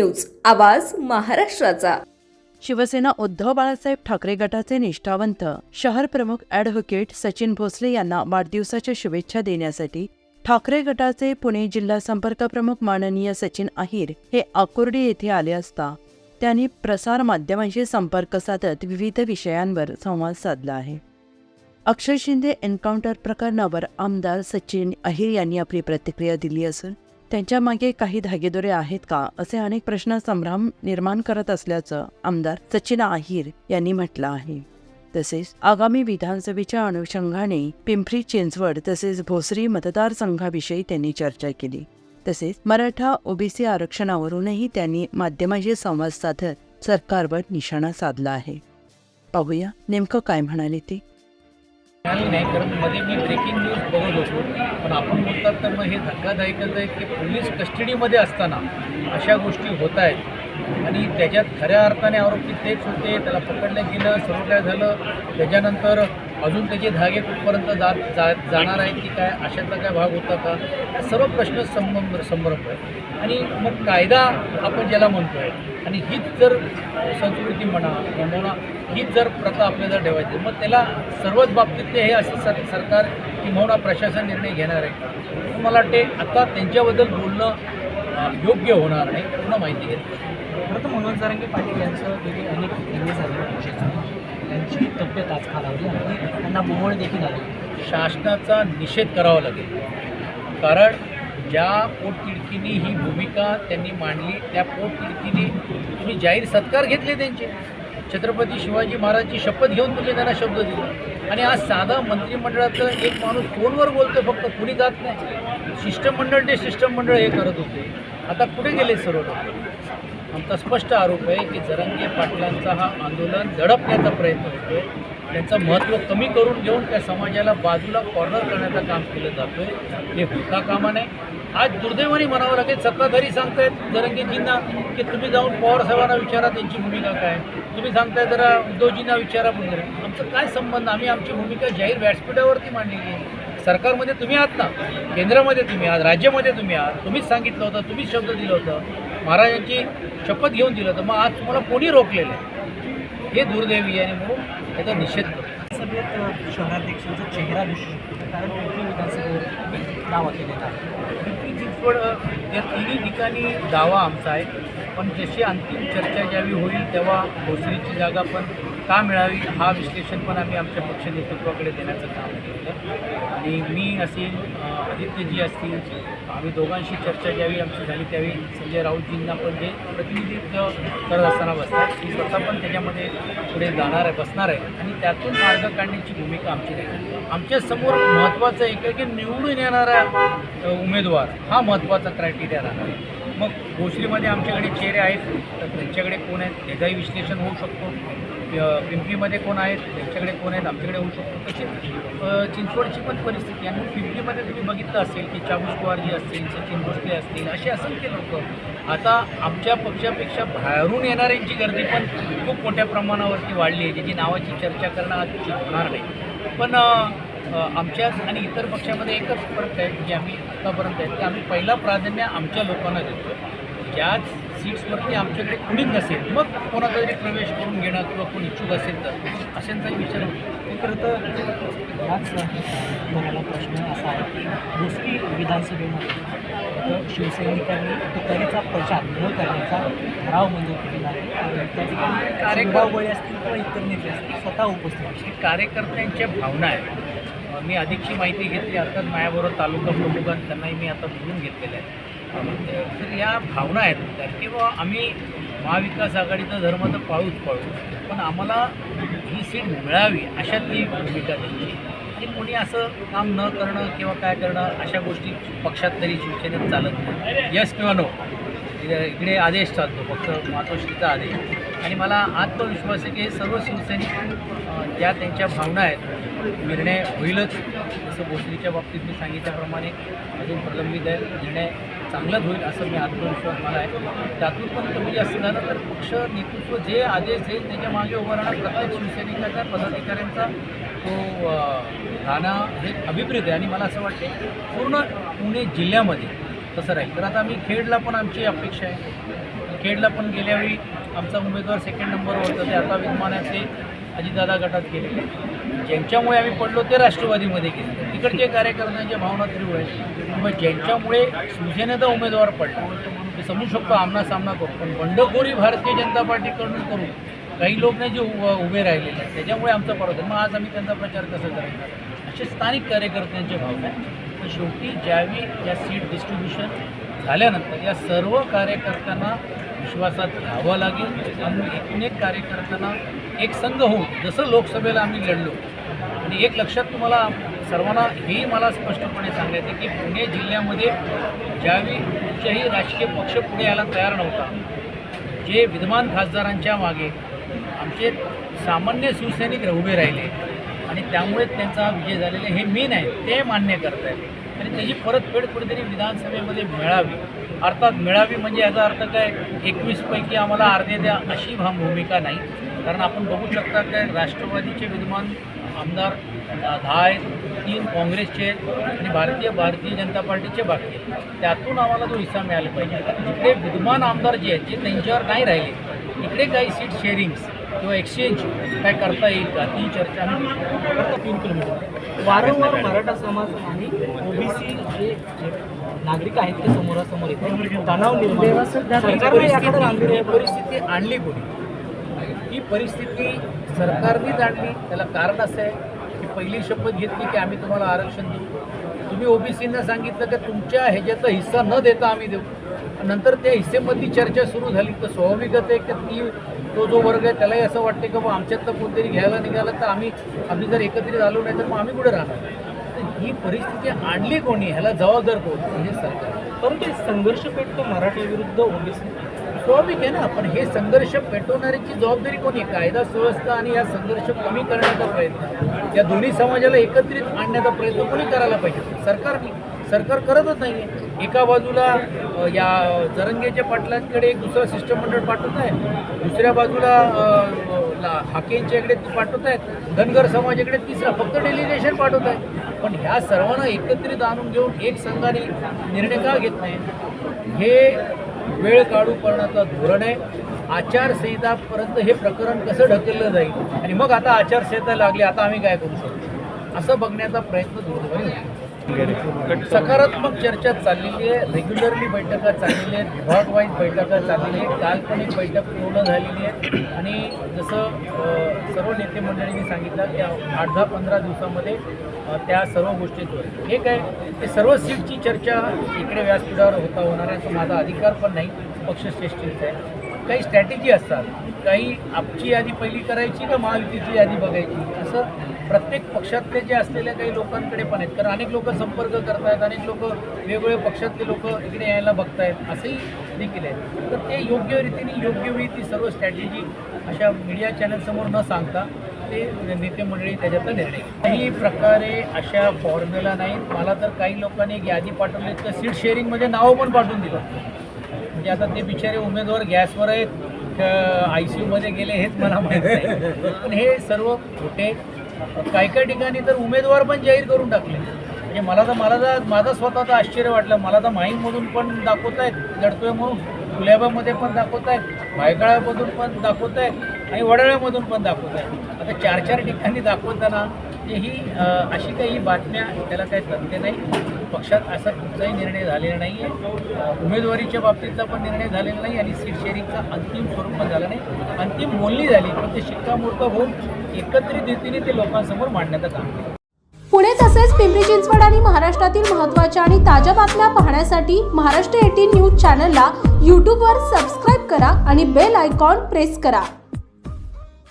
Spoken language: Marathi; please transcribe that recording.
न्यूज आवाज महाराष्ट्राचा. शिवसेना उद्धव बाळासाहेब ठाकरे गटाचे निष्ठावंत शहर प्रमुख ॲडव्होकेट सचिन भोसले यांना वाढदिवसाच्या शुभेच्छा देण्यासाठी ठाकरे गटाचे पुणे जिल्हा संपर्क प्रमुख माननीय सचिन अहिर हे आकुर्डी येथे आले असता त्यांनी प्रसार माध्यमांशी संपर्क साधत विविध विषयांवर संवाद साधला आहे. अक्षय शिंदे एन्काउंटर प्रकरणावर आमदार सचिन अहिर यांनी आपली प्रतिक्रिया दिली असून त्यांच्या मागे काही धागेदोरे आहेत का? असे अनेक प्रश्न संभ्रम निर्माण करत असल्याचं आमदार सचिन अहिर यांनी म्हटलं आहे. तसेच आगामी विधानसभेच्या अनुषंगाने पिंपरी चिंचवड तसेच भोसरी मतदारसंघाविषयी त्यांनी चर्चा केली. तसेच मराठा ओबीसी आरक्षणावरूनही त्यांनी माध्यमाशी संवाद साधत सरकारवर निशाणा साधला आहे. पाहूया नेमकं काय म्हणाले ते. मिळाली नाही कारण मध्ये मी ब्रेकिंग न्यूज बघत होतो. पण आपण बोलतात तर मग हे धक्कादायकच आहे की पोलीस कस्टडीमध्ये असताना अशा गोष्टी होत आहेत. आणि त्याच्यात खऱ्या अर्थाने आरोपी तेच होते. त्याला पकडलं गेलं सर्व काय झालं? त्याच्यानंतर अजून त्याचे धागे कुठपर्यंत जात जा जाणार आहेत की काय अशातला काय भाग होता का? सर्व प्रश्न संबंध संभ्रम आहे आणि मग कायदा आपण ज्याला म्हणतो आहे आणि हीच जर संस्कृती म्हणा म्हणा हीच जर प्रथा आपल्याला ठेवायची मग त्याला सर्वच बाबतीत ते हे असं सर सरकार किंवा प्रशासन निर्णय घेणार आहे मला वाटते आता त्यांच्याबद्दल बोलणं योग्य होणार नाही पूर्ण माहिती घेतली. खरं तर मनोज जारंगे पाटील यांचं गेली अनेक निर्णय झाले त्यांची आज खालावली आणि त्यांना बोमळ देखील आली. शासनाचा निषेध करावा लागेल. कारण ज्या पोटतिडकीने ही भूमिका त्यांनी मांडली त्या पोटतिडकीने तुम्ही जाहीर सत्कार घेतले त्यांचे. छत्रपती शिवाजी महाराजची शपथ घेऊन तुम्ही त्यांना शब्द दिला. आणि आज साधा मंत्रिमंडळाचं एक माणूस फोनवर बोलतो फक्त कुणी जात नाही. शिष्टमंडळ ते शिष्टमंडळ हे करत होते. आता कुठे गेले सर्व लोक? आमचा स्पष्ट आरोप आहे की जरंगे पाटलांचा हा आंदोलन दडपण्याचा प्रयत्न होतोय त्यांचं महत्त्व कमी करून घेऊन त्या समाजाला बाजूला कॉर्नर करण्याचं काम केलं जातोय. हे होता कामा नये आज दुर्दैवाने म्हणावं लागेल सत्ताधारी सांगतायत जरंगेजींना की तुम्ही जाऊन पवारसाहेबांना विचारा त्यांची भूमिका काय तुम्ही सांगताय जरा उद्धवजींना विचारा वगैरे आमचं काय संबंध? आम्ही आमची भूमिका जाहीर व्यासपीठावरती मांडलेली आहे. सरकारमध्ये तुम्ही आहात ना? केंद्रामध्ये तुम्ही आहात? राज्यामध्ये तुम्ही आहात? तुम्हीच सांगितलं होतं तुम्हीच शब्द दिलं होतं. महाराजांची शपथ घेऊन दिलं होतं. मग आज तुम्हाला कोणी रोखलेलं आहे? हे दुर्दैवी आणि म्हणून त्याचा निषेध करतो. सभेत शहराध्यक्षांचा चेहरा दिसू शकतो. कारण पिंपरी विधानसभेवर दावा केलेला आहे. पिंपरी चिंचवड या तिन्ही ठिकाणी दावा आमचा आहे. पण जशी अंतिम चर्चा ज्यावेळी होईल तेव्हा भोसरीची जागा पण का मिळावी हा विश्लेषण पण आम्ही आमच्या पक्ष नेतृत्वाकडे देण्याचं काम केलं. आणि मी असेल आदित्यजी असतील आम्ही दोघांशी चर्चा ज्यावेळी आमची झाली त्यावेळी संजय राऊतजींना पण जे प्रतिनिधित्व करत असताना बसतात ती स्वतः पण त्याच्यामध्ये पुढे जाणार आहे बसणार आहे. आणि त्यातून मार्ग काढण्याची भूमिका आमची राहील आमच्यासमोर महत्त्वाचं एक आहे की निवडून येणारा उमेदवार हा महत्त्वाचा क्रायटेरिया राहणार आहे. मग भोसरीमध्ये आमच्याकडे चेहरे आहेत तर त्यांच्याकडे कोण आहेत त्याचाही विश्लेषण होऊ शकतो. पिंपरीमध्ये कोण आहेत त्यांच्याकडे कोण आहेत आमच्याकडे होऊ शकतो तशीच चिंचवडची पण परिस्थिती आणि पिंपरीमध्ये तुम्ही बघितलं असेल की चाबूस कुवारजी असतील सचिन भोसले असतील असे असंख्य लोक आता आमच्या पक्षापेक्षा बाहेरून येणाऱ्यांची गर्दी पण खूप मोठ्या प्रमाणावरती वाढली आहे. ज्याची नावाची चर्चा करणं आज होणार नाही. पण आमच्याच आणि इतर पक्षामध्ये एकच फरक आहे की आम्ही आतापर्यंत आहे की आम्ही पहिला प्राधान्य आमच्या लोकांना देतो ज्याच सीट्सवरती आमच्याकडे कुणीच नसेल. मग कोणाचा तरी प्रवेश करून घेणं किंवा कोण इच्छुक असेल तर? अशांचाही विचार होतो. खरं तर याच मला प्रश्न असा आहे की भोसरी विधानसभेमध्ये शिवसैनिकांनी तुतारीचा प्रचार न करण्याचा ठराव मंजूर केलेला कार्यक्रम- असतील किंवा इतर नेते असतील स्वतः उपस्थित. ही कार्यकर्त्यांच्या भावना आहेत. मी अधिकची माहिती घेतली. अर्थात माझ्याबरोबर तालुका प्रमुखांनी त्यांनाही मी आता बोलून घेतलेलं आहे. तर या भावना आहेत की बाबा आम्ही महाविकास आघाडीचा धर्म तर पाळूच पाळू पण आम्हाला ही सीट मिळावी अशातली भूमिका त्यांची. आणि कोणी असं काम न करणं किंवा काय करणं अशा गोष्टी पक्षात तरी शिवसेनेत चालत नाही. यस किंवा नो इकडे इकडे आदेश चालतो फक्त मातोश्रीचा आदेश. आणि मला आत्मविश्वास आहे की हे सर्व शिवसैनिक ज्या त्यांच्या भावना आहेत निर्णय होईलच जसं भोसरीच्या बाबतीत मी सांगितल्याप्रमाणे अजून प्रलंबित आहे. निर्णय चांगलाच होईल असं मी आत्मविश्वास मला आहे. त्यातून पण कमी जास्त झालं तर पक्ष नेतृत्व जे आदेश देईल त्याच्यामागे उभं राहणार प्रत्येक शिवसैनिकाचा पदाधिकाऱ्यांचा तो राहणं हे अभिप्रेत आहे. आणि मला असं वाटते पूर्ण पुणे जिल्ह्यामध्ये तसं राहील. तर आता आम्ही खेडला पण आमची अपेक्षा आहे. खेडला पण गेल्यावेळी आमचा उमेदवार सेकंड नंबरवर होता. ते आता विद्यमानाचे अजितदादा गटात गेले. ज्यांच्यामुळे आम्ही पडलो ते राष्ट्रवादीमध्ये गेले. तिकडचे कार्यकर्त्यांच्या भावना तीव्र आहेत मग ज्यांच्यामुळे शिवसेनेचा उमेदवार पडला ते समजू शकतो आमना सामना करू. पण बंडखोरी भारतीय जनता पार्टीकडून करू काही लोक नाही जे उभे राहिलेले आहेत. त्याच्यामुळे आमचा परत आहे मग आज आम्ही त्यांचा प्रचार कसा करायचा? असे स्थानिक कार्यकर्त्यांचे भावना आहेत. शेवटी ज्यावेळी या सीट डिस्ट्रीब्युशन झाल्यानंतर या सर्व कार्यकर्त्यांना विश्वासात घ्यावं लागेल. आणि एकूण एक कार्यकर्त्यांना एक संघ होऊन जसं लोकसभेला आम्ही लढलो. आणि एक लक्षात तुम्हाला सर्वांना हेही मला स्पष्टपणे सांगायचं आहे की पुणे जिल्ह्यामध्ये ज्यावेळी कुठच्याही राजकीय पक्ष पुढे यायला तयार नव्हता जे विद्यमान खासदारांच्या मागे आमचे सामान्य शिवसैनिक उभे राहिले आणि त्यामुळे त्यांचा विजय झालेला हे मेन आहे ते मान्य करत आहेत आणि त्याची परतफेड कुठेतरी विधानसभेमध्ये मिळावी अर्थात मिळावी म्हणजे याचा अर्थ काय? एकवीसपैकी आम्हाला अर्धे द्या अशी भा भूमिका नाही. कारण आपण बघू शकता काय? राष्ट्रवादीचे विद्यमान आमदार दहा आहेत तीन काँग्रेसचे आहेत आणि भारतीय भारतीय जनता पार्टीचे बाकी आहेत. त्यातून आम्हाला तो हिस्सा मिळाला पाहिजे. इकडे विद्यमान आमदार जे आहेत जे त्यांच्यावर नाही राहिले इकडे काही सीट शेअरिंग्स किंवा एक्सचेंज काय करता येईल का? ती चर्चा. तीन किलोमीटर. वारंवार मराठा समाज आणि ओबीसी जे नागरिक आहेत ते समोरासमोर येतात. तणाव निर्माण. सरकारने याकडे गांभीर्य परिस्थिती आणली कोणी ही परिस्थिती सरकारनेच आणली त्याला कारण असं आहे की पहिली शपथ घेतली की आम्ही तुम्हाला आरक्षण देऊ. तुम्ही ओबीसींना सांगितलं की तुमच्या ह्याच्याचा हिस्सा न देता आम्ही देऊ. नंतर त्या हिस्सेमधली चर्चा सुरू झाली. तर स्वाभाविकच आहे की ती तो जो वर्ग आहे त्यालाही असं वाटते की बा आमच्यातलं कोणतरी घ्यायला निघालं तर आम्ही आम्ही जर एकत्रित आलो नाही तर मग आम्ही कुठे राहणार? तर ही परिस्थिती आणली कोणी? ह्याला जबाबदार कोण? म्हणजे सरकार. परंतु हे संघर्ष पेटतो मराठी विरुद्ध ओबीसी? स्वाभाविक आहे ना पण हे संघर्ष पेटवणाऱ्याची जबाबदारी कोणी? कायदा सुव्यवस्था आणि या संघर्ष कमी करण्याचा प्रयत्न. या दोन्ही समाजाला एकत्रित आणण्याचा प्रयत्न कोणी करायला पाहिजे? सरकारने सरकार करतच नाही आहे एका बाजूला या जरंगेच्या पाटलांकडे एक दुसरं शिष्टमंडळ पाठवत आहे. दुसऱ्या बाजूला ला- हाकेंच्या इकडे पाठवत आहेत. धनगर समाजाकडे तिसरा फक्त डेलिगेशन पाठवत आहे पण ह्या सर्वांना एकत्रित आणून घेऊन एक संघाने निर्णय का घेत नाही? हे वेळ काढू करण्याचं धोरण आहे. आचारसंहितापर्यंत हे प्रकरण कसं ढकललं जाईल? आणि मग आता आचारसंहिता लागली आता आम्ही काय करू शकतो? असं बघण्याचा प्रयत्न दूरध्वनी होतो. सकारात्मक चर्चा चाललेली आहे रेग्युलरली बैठका चाललेली आहेत विभाग वाईज बैठका चाललेली आहेत काल पण एक बैठक पूर्ण झालेली आहे आणि जसं सर्व नेते मंडळींनी सांगितलं की आठ दहा पंधरा दिवसामध्ये त्या सर्व गोष्टीत होईल हे काय ते सर्व सीटची चर्चा इकडे व्यासपीठावर होता होणार आहे असं माझा अधिकार पण नाही पक्षश्रेष्ठीचा आहे. काही स्ट्रॅटेजी असतात काही आपची यादी पहिली करायची का महायुतीची यादी बघायची? असं प्रत्येक पक्षातले जे असलेल्या काही लोकांकडे पण आहेत. कारण अनेक लोक संपर्क करतायत अनेक लोक वेगवेगळे पक्षातले लोक इकडे यायला बघतायत असंही देखील आहे. तर ते योग्य रीतीने योग्य वेळी ती सर्व स्ट्रॅटेजी अशा मीडिया चॅनलसमोर न सांगता ते नेते मंडळी त्याच्यातला निर्णय काही प्रकारे अशा फॉर्म्युला नाहीत. मला तर काही लोकांनी एक यादी पाठवली तर सीट शेअरिंगमध्ये म्हणजे नावं पण पाठवून दिलं. म्हणजे आता ते बिचारे उमेदवार गॅसवर आहेत आय सी यूमध्ये गेले हेच मला माहीत नाही. पण हे सर्व खोटे काही काही ठिकाणी तर उमेदवार पण जाहीर करून टाकले. म्हणजे मला तर मला तर माझं स्वतःचं आश्चर्य वाटलं. मला तर माहीममधून पण दाखवत आहेत लढतोय म्हणून. गुलाबामध्ये पण दाखवत आहेत भायखळ्यामधून पण दाखवत आहेत आणि वडाळ्यामधून पण दाखवत आहेत आता चार चार ठिकाणी दाखवताना ते ही अशी काही बातम्या त्याला काही तथ्य नाही. पक्षात असा कुठलाही निर्णय झालेला नाही आहे उमेदवारीच्या बाबतीतचा पण निर्णय झालेला नाही आणि सीट शेअरिंगचा अंतिम स्वरूप पण झालं नाही. अंतिम बोलणी झाली. पण ते शिक्कामोर्तब होऊन एकत्रित रीतीने ते लोकांसमोर मांडण्याचं काम केलं पुणे तसेच पिंपरी चिंचवड आणि महाराष्ट्रातील महत्त्वाच्या आणि ताज्या बातम्या पाहण्यासाठी महाराष्ट्र एटीन न्यूज चॅनलला यूट्यूबवर सबस्क्राईब करा आणि बेल आयकॉन प्रेस करा.